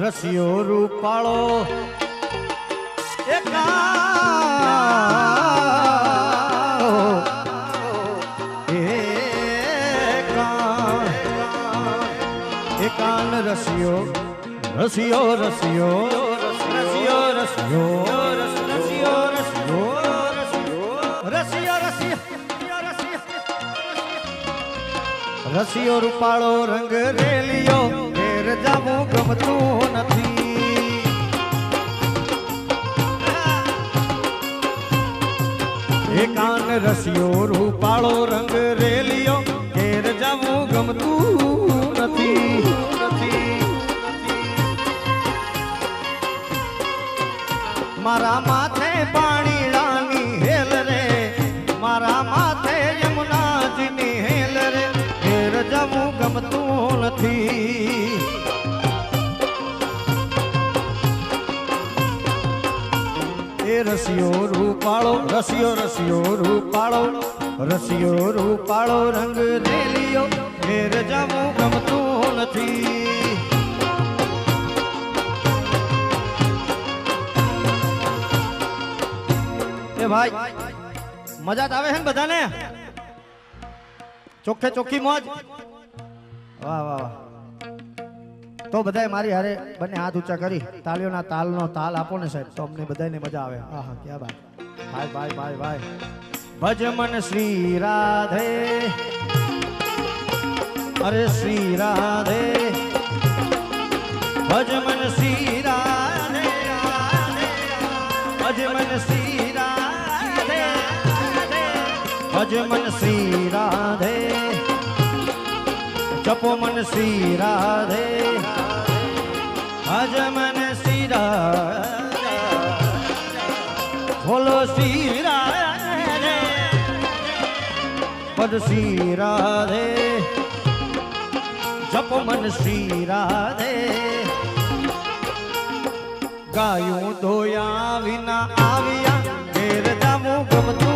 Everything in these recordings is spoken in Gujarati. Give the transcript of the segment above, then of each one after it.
રસિયો રૂપાળો. એકાન રસિયો રસિયો રસિયો. રસિયો રૂપાળો રંગ રેલિયો, ઘેર જાવું ગમતું નથી. એકાન રસિયો રૂપાળો રંગ રેલિયો, ઘેર જાવું ગમતું નથી. મારા માથે પાણીડાની રૂપાળો, રસિયો રસિયો, રૂપાળો. રસિયો, રૂપાળો, રંગ રેલિયો ઘેર જવું ગમતું નથી. એ ભાઈ, મજા જ આવે છે બધાને? ચોખ્ખે ચોખ્ખી મોજ. વાહ વાહ વાહ. તો બધાય મારી હારે બંને હાથ ઊંચા કરી. તાળીઓના તાલનો તાલ આપો ને સાહેબ, તો અમને બધાને મજા આવે. હા હા ક્યાં બાત बाय बाय बाय बाय। भज मन श्री राधे। अरे श्री राधे। भज मन श्री राधे भज मन श्री राधे भज मन श्री राधे। जपो मन श्री राधे। भज मन श्री राधे। બોલો શ્રી રાધે પદ શ્રી રાધે. જપ મન શ્રી રાધે. ગાયું ધોયા વિના આવ્યા, ઘેર જાવું ગમતું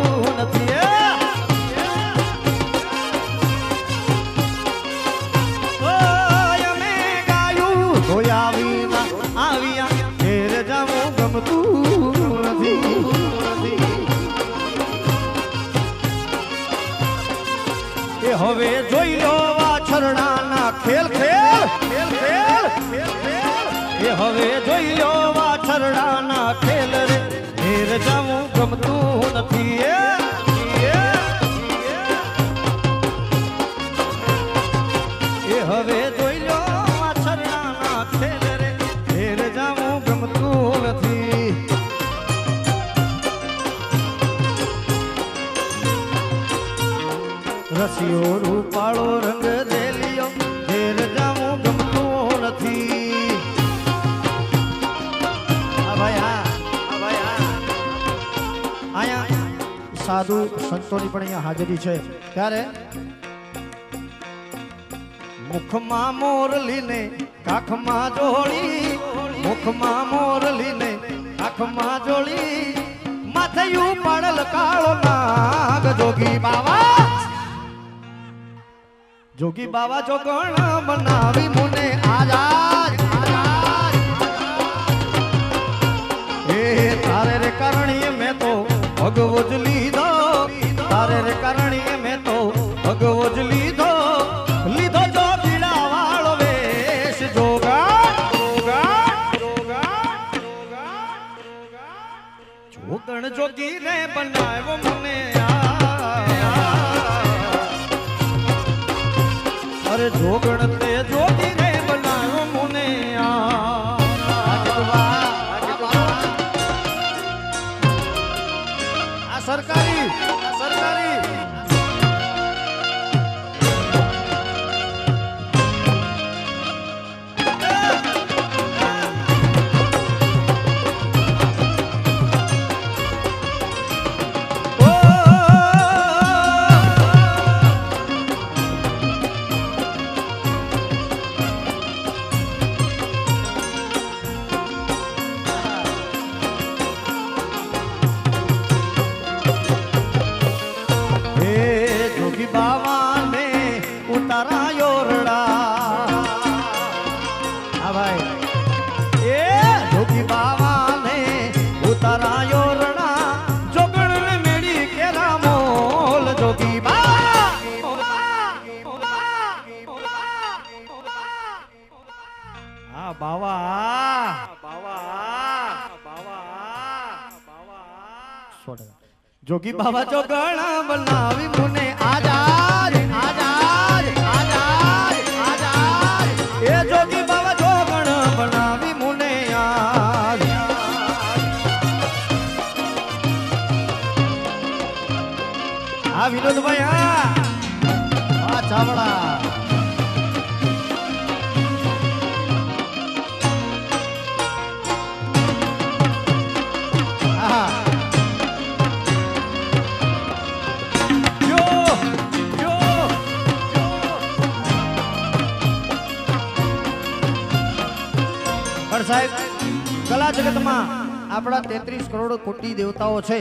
વાછરડાના ખેલ રે. ઘેર જવું ગમતું નથી એ. એ, હવે જોઈ લો રસિયો રૂપાળો રંગ સાધુ સંતોની પણ અહીંયા હાજરી છે. ત્યારે મુખમાં મોરલીને કાખમાં જોડી મુખમાં મોરલીને કાખમાં જોડી માથયું પડલ કાળો નાગ. જોગી બાવા જોગી બાવા જોગણ બનાવી પણ જોગી ને બનાવ્યો મને અરે જોગણ તે જોગી ને બનાવ્યો મને આ. સરકારી સરકારી. બાવા જોગી બાબા જો ગણા બનાવી મને આજાદ આજાદ આજાદ આજાદ એ જોગી બાબા જો ગણા બનાવી મને યાદ આ વિનોદભાઈ હા. આ ચાવડા. સાહેબ, કલા જગતમાં આપણા તેત્રીસ કરોડ કોટી દેવતાઓ છે,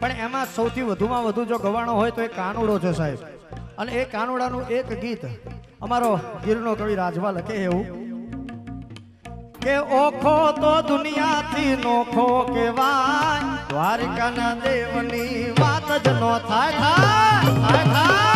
પણ એમાં સૌથી વધુમાં વધુ જો ગવાણો હોય તો એ કાનુડો છે સાહેબ. અને એ કાનુડાનું એક ગીત અમારો ગીરનો કવિ રાજવા લખે એવું. કે ઓખો તો દુનિયાથી નોખો કેવાય દ્વારકાના દેવની વાત જ નો થાય થાય થાય.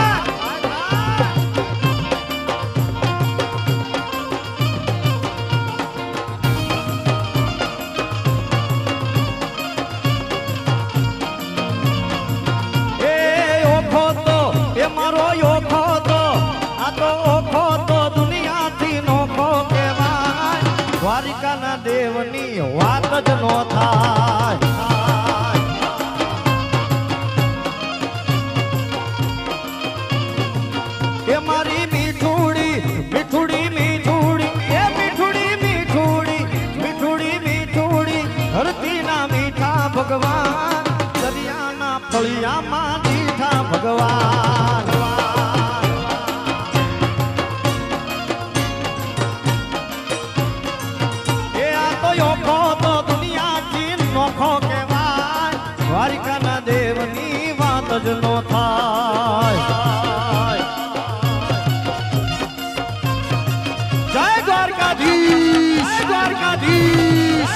દ્વારકાધીશ.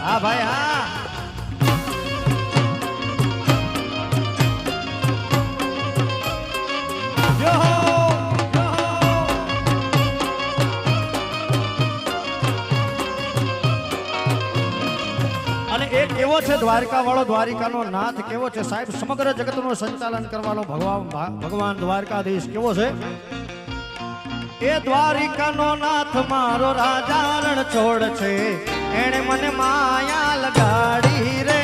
હા, ભાઈ, હા. એવો છે દ્વારકા વાળો દ્વારિકાનો નાથ કેવો છે? સાહેબ, સમગ્ર જગતનું સંચાલન કરવાનો ભગવાન ભગવાન દ્વારકાધીશ કેવો છે? એ દ્વારિકાનો નાથ મારો રાજા છોડ છે. એણે મને માયા લગાડી રે.